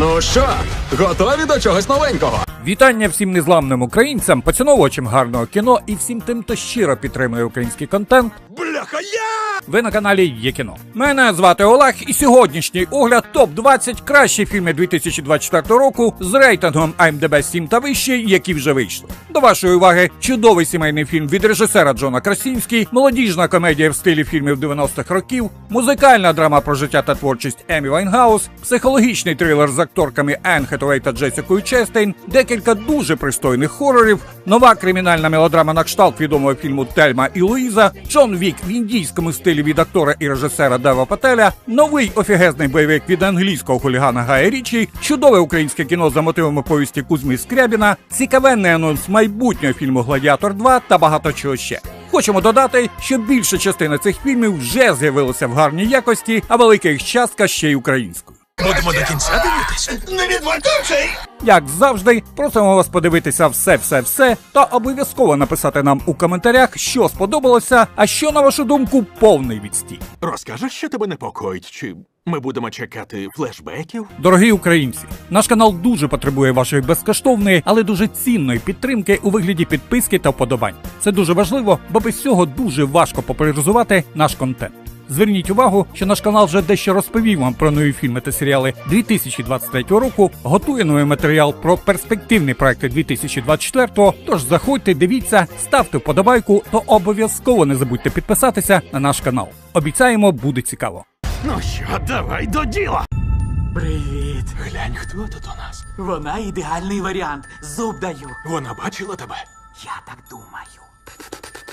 Ну що, готові до чогось новенького? Вітання всім незламним українцям, поціновувачам гарного кіно і всім тим, хто щиро підтримує український контент. Бляха, я! Ви на каналі Є кіно. Мене звати Олег, і сьогоднішній огляд топ 20 кращі фільми 2024 року з рейтингом IMDb 7 та вище, які вже вийшли. До вашої уваги чудовий сімейний фільм від режисера Джона Красінський, молодіжна комедія в стилі фільмів 90-х років, музикальна драма про життя та творчість Емі Вайнгаус, психологічний трилер з акторками Енн Хетуей та Джесікою Честейн, декілька дуже пристойних хорорів, нова кримінальна мелодрама на кшталт відомого фільму Тельма і Луїза, Джон Вік в індійському стилі від актора і режисера Дева Пателя, новий офігезний бойовик від англійського хулігана Гая Річі, чудове українське кіно за мотивами повісті Кузьми Скрябіна, цікавенний анонс майбутнього фільму Гладіатор 2 та багато чого ще. Хочемо додати, що більша частина цих фільмів вже з'явилася в гарній якості, а велика їх частка ще й українською. Будемо до кінця дивитися. Не відвертавши! Як завжди, просимо вас подивитися все, все, все та обов'язково написати нам у коментарях, що сподобалося, а що на вашу думку повний відстій. Розкажеш, що тебе непокоїть? Чи ми будемо чекати флешбеків? Дорогі українці, наш канал дуже потребує вашої безкоштовної, але дуже цінної підтримки у вигляді підписки та вподобань. Це дуже важливо, бо без цього дуже важко популяризувати наш контент. Зверніть увагу, що наш канал вже дещо розповів вам про нові фільми та серіали 2023 року. Готує новий матеріал про перспективні проекти 2024-го. Тож заходьте, дивіться, ставте вподобайку, то обов'язково не забудьте підписатися на наш канал. Обіцяємо, буде цікаво. Ну що, давай до діла. Привіт. Глянь, хто тут у нас. Вона ідеальний варіант. Зуб даю. Вона бачила тебе. Я так думаю.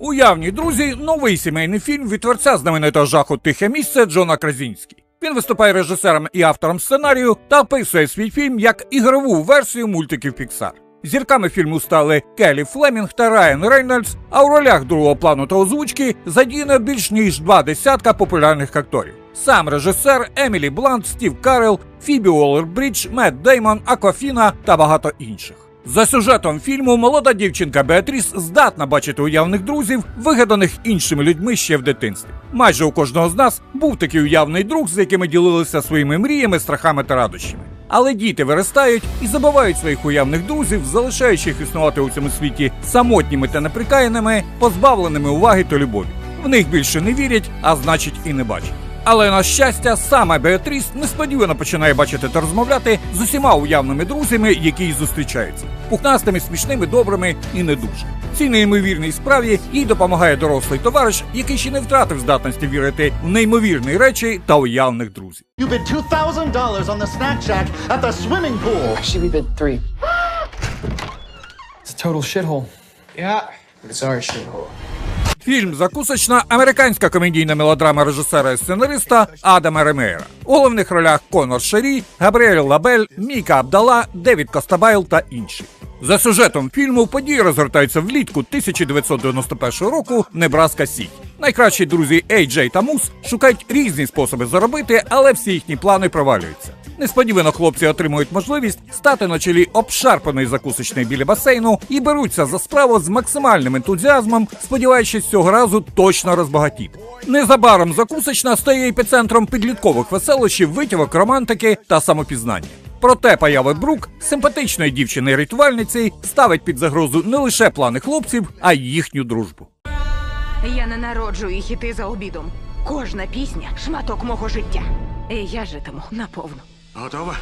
Уявні друзі, новий сімейний фільм від творця знаменитого жаху Тихе місце Джона Кразінський. Він виступає режисером і автором сценарію та описує свій фільм як ігрову версію мультиків Pixar. Зірками фільму стали Келі Флемінг та Райан Рейнольдс, а у ролях другого плану та озвучки задіяно більш ніж два десятка популярних акторів. Сам режисер Емілі Блант, Стів Карел, Фібі Уоллер-Брідж, Мет Деймон, Аквафіна та багато інших. За сюжетом фільму молода дівчинка Беатріс здатна бачити уявних друзів, вигаданих іншими людьми ще в дитинстві. Майже у кожного з нас був такий уявний друг, з якими ділилися своїми мріями, страхами та радощами. Але діти виростають і забувають своїх уявних друзів, залишаючи їх існувати у цьому світі самотніми та неприкаяними, позбавленими уваги та любові. В них більше не вірять, а значить і не бачать. Але на щастя, сама Беатріс несподівано починає бачити та розмовляти з усіма уявними друзями, які їй зустрічаються, пухнастими, смішними, добрими і не дуже. Цій неймовірній справі їй допомагає дорослий товариш, який ще не втратив здатності вірити в неймовірні речі та уявних друзів. You bid two thousand dollars on the snack shack at the swimming pool. Actually, we bid three. It's a total shithole. Yeah, it's our shithole. Фільм Закусочна американська комедійна мелодрама режисера і сценариста Адама Ремейра. У головних ролях Конор Шері, Габріель Лабель, Міка Абдала, Девід Костабайл та інші. За сюжетом фільму події розгортаються влітку 1991 року Небраска Сіті. Найкращі друзі Ей Джей та Мус шукають різні способи заробити, але всі їхні плани провалюються. Несподівано хлопці отримують можливість стати на чолі обшарпаної закусочної біля басейну і беруться за справу з максимальним ентузіазмом, сподіваючись цього разу точно розбагатіти. Незабаром закусочна стає епіцентром підліткових веселощів, витівок, романтики та самопізнання. Проте поява Брук, симпатичної дівчини рятувальниці, ставить під загрозу не лише плани хлопців, а й їхню дружбу. Я не народжую їх іти за обідом. Кожна пісня шматок мого життя. І я житиму наповну. Готова?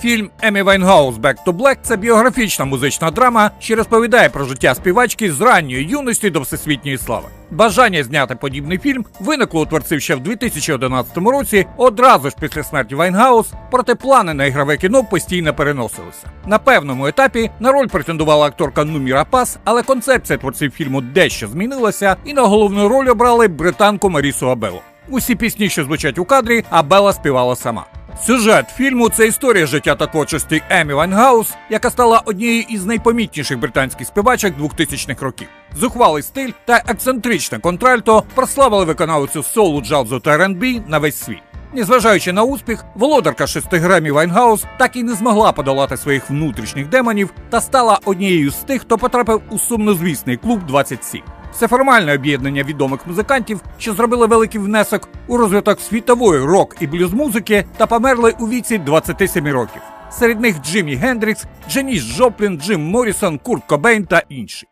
Фільм Емі Вайнгаус «Back to Black» – це біографічна музична драма, що розповідає про життя співачки з ранньої юності до всесвітньої слави. Бажання зняти подібний фільм виникло у творців ще в 2011 році, одразу ж після смерті Вайнгаус, проте плани на ігрове кіно постійно переносилися. На певному етапі на роль претендувала акторка Нуміра Пас, але концепція творців фільму дещо змінилася, і на головну роль обрали британку Марісу Абело. Усі пісні, що звучать у кадрі, Абела співала сама. Сюжет фільму це історія життя та творчості Емі Вайнгаус, яка стала однією із найпомітніших британських співачок 2000-х років. Зухвалий стиль та ексцентричне контральто прославили виконавицю соулу, джазу та R&B на весь світ. Незважаючи на успіх, володарка шести гремів Вайнгаус так і не змогла подолати своїх внутрішніх демонів та стала однією з тих, хто потрапив у сумнозвісний клуб 27. Це формальне об'єднання відомих музикантів, що зробили великий внесок у розвиток світової рок і блюз музики та померли у віці 27 років. Серед них Джиммі Гендрікс, Дженіс Джоплін, Джим Моррісон, Курт Кобейн та інші.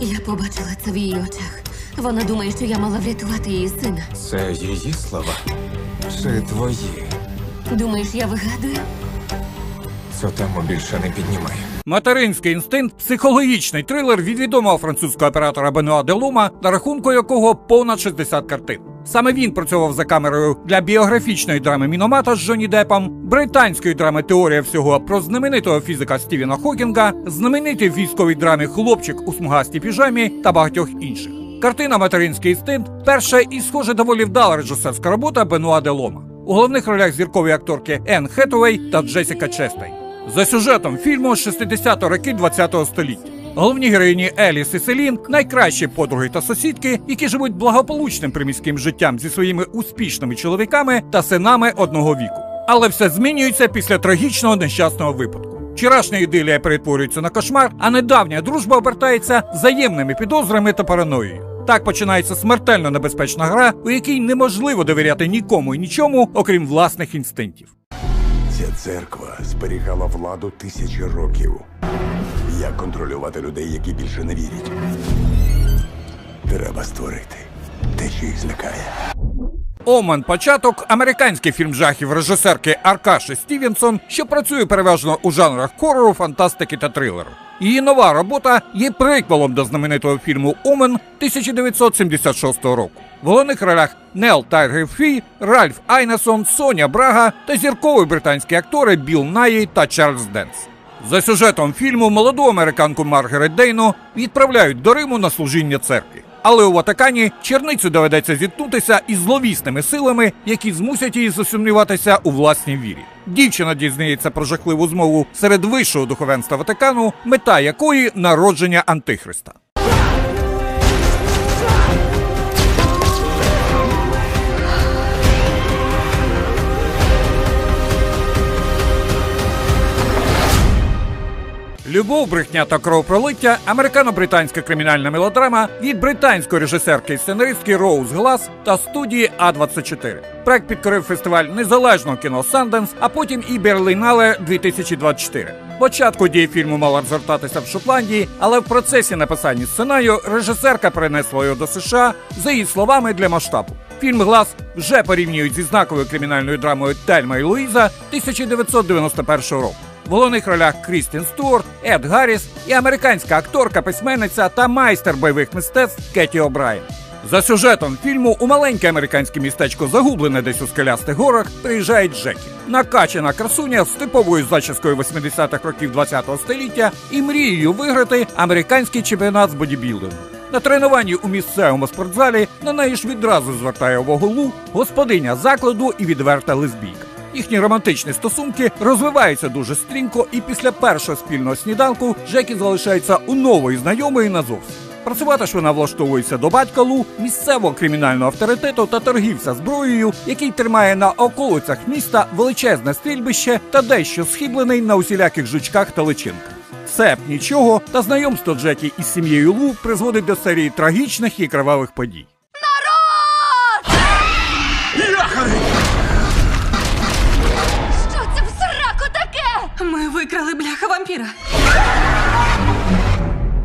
Я побачила це в її очах. Вона думає, що я мала врятувати її сина. Це її слова чи твої? Думаєш, я вигадую? Цю тему більше не піднімай. Материнський інстинкт психологічний трилер від відомого французького оператора Бенуа де Лума, на рахунку якого понад 60 картин. Саме він працював за камерою для біографічної драми Міномата з Джонні Депом, британської драми Теорія всього про знаменитого фізика Стівена Хокінга, знаменитій військовій драмі Хлопчик у смугастій піжамі та багатьох інших. Картина Материнський інстинкт перша і, схоже, доволі вдала режисерська робота Бенуа де Лома. У головних ролях зіркові акторки Енн Хетуей та Джесіка Честей. За сюжетом фільму 60-ті роки 20-го століття. Головні героїні Еліс і Селін найкращі подруги та сусідки, які живуть благополучним приміським життям зі своїми успішними чоловіками та синами одного віку. Але все змінюється після трагічного нещасного випадку. Вчорашня ідилія перетворюється на кошмар, а недавня дружба обертається взаємними підозрами та параноєю. Так починається смертельно небезпечна гра, у якій неможливо довіряти нікому і нічому, окрім власних інстинктів. Церква зберігала владу тисячі років. Як контролювати людей, які більше не вірять? Треба створити те, що їх злякає. Омен початок американський фільм жахів режисерки Аркаші Стівенсон, що працює переважно у жанрах хорору, фантастики та трилеру. Її нова робота є приквелом до знаменитого фільму Омен 1976 року. В головних ролях Нел Тайгер Фі, Ральф Айнесон, Соня Брага та зіркові британські актори Білл Наї та Чарльз Денс. За сюжетом фільму молоду американку Маргарет Дейно відправляють до Риму на служіння церкві. Але у Ватикані черницю доведеться зіткнутися із зловісними силами, які змусять її засумніватися у власній вірі. Дівчина дізнається про жахливу змову серед вищого духовенства Ватикану, мета якої народження Антихриста. Любов, брехня та кровопролиття американо-британська кримінальна мелодрама від британської режисерки і сценаристки Роуз Глас та студії А24. Проект підкорив фестиваль незалежного кіно Санденс, а потім і Берлінале 2024. Початку дії фільму мала розгортатися в Шотландії, але в процесі написання сценарію режисерка перенесла його до США за її словами для масштабу. Фільм Глас вже порівнюють зі знаковою кримінальною драмою Тельма і Луїза 1991 року. В головних ролях Крістін Стюарт, Ед Гарріс і американська акторка, письменниця та майстер бойових мистецтв Кеті О'Брайен. За сюжетом фільму у маленьке американське містечко, загублене десь у скелястих горах, приїжджає Джекі. Накачана красуня з типовою зачіскою 80-х років 20-го століття і мрією виграти американський чемпіонат з бодібілдингу. На тренуванні у місцевому спортзалі на неї ж відразу звертає увагу Лу, господиня закладу і відверта лесбійка. Їхні романтичні стосунки розвиваються дуже стрімко, і після першого спільного сніданку Джекі залишається у нової знайомої назовсім. Працювати ж вона влаштовується до батька Лу, місцевого кримінального авторитету та торгівця зброєю, який тримає на околицях міста величезне стрільбище та дещо схиблений на усіляких жучках та личинках. Все б нічого, та знайомство Джекі із сім'єю Лу призводить до серії трагічних і кривавих подій. Вампіра.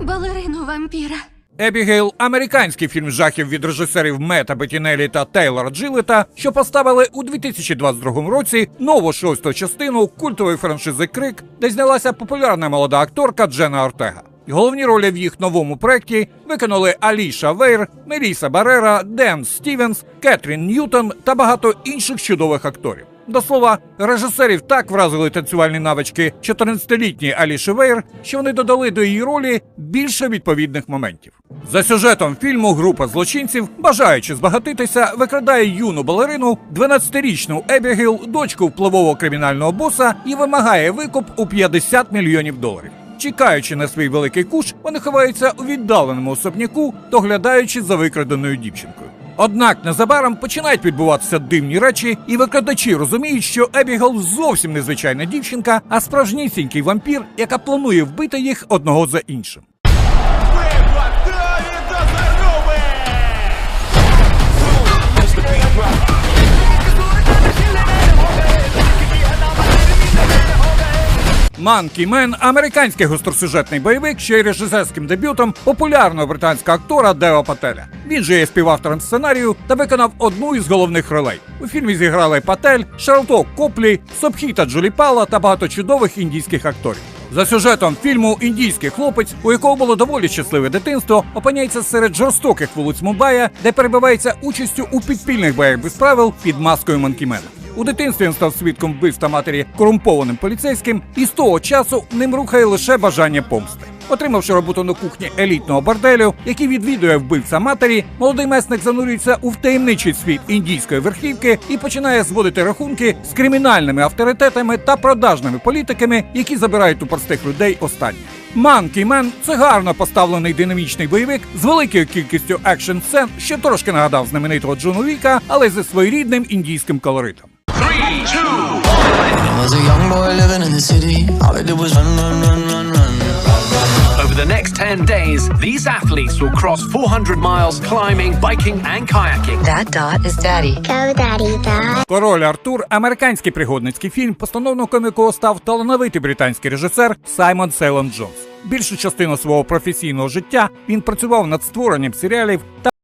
Балерину вампіра. Ебігейл американський фільм жахів від режисерів Мета Бетінелі та Тейлора Джилета, що поставили у 2022 році нову шосту частину культової франшизи Крик, де знялася популярна молода акторка Джена Ортега. Головні ролі в їх новому проєкті виконали Аліша Вейр, Меліса Барера, Ден Стівенс, Кетрін Ньютон та багато інших чудових акторів. До слова, режисерів так вразили танцювальні навички 14-літньої Аліші Вейр, що вони додали до її ролі більше відповідних моментів. За сюжетом фільму група злочинців, бажаючи збагатитися, викрадає юну балерину, 12-річну Ебігейл, дочку впливового кримінального боса, і вимагає викуп у 50 мільйонів доларів. Чекаючи на свій великий куш, вони ховаються у віддаленому особняку, доглядаючи за викраденою дівчинкою. Однак незабаром починають відбуватися дивні речі, і викладачі розуміють, що Ебігал зовсім не звичайна дівчинка, а справжнісінький вампір, яка планує вбити їх одного за іншим. Манкі Мен американський гостросюжетний бойовик, що є режисерським дебютом популярного британського актора Дева Пателя. Він же є співавтором сценарію та виконав одну із головних ролей. У фільмі зіграли Патель, Шарлток Коплі, Собхіта Джуліпала та багато чудових індійських акторів. За сюжетом фільму індійський хлопець, у якого було доволі щасливе дитинство, опиняється серед жорстоких вулиць Мумбая, де перебувається участю у підпільних боях без правил під маскою Манкімена. У дитинстві він став свідком вбивства матері корумпованим поліцейським, і з того часу ним рухає лише бажання помсти. Отримавши роботу на кухні елітного борделю, який відвідує вбивця матері, молодий месник занурюється у втаємничий світ індійської верхівки і починає зводити рахунки з кримінальними авторитетами та продажними політиками, які забирають у простих людей останнє. Манкі Мен це гарно поставлений динамічний бойовик з великою кількістю екшн сцен, що трошки нагадав знаменитого Джону Віка, але зі своєрідним індійським колоритом. I was a young boy living in the city. All I did was run, run, run, run, run. Over the next 10 days, these athletes will cross 400 miles climbing, biking, and kayaking. That dot is daddy. Go, daddy, dad. Король Артур американський пригодницький фільм, постановником якого став талановитий британський режисер Саймон Сейлон Джонс. Більшу частину свого професійного життя він працював над створенням серіалів та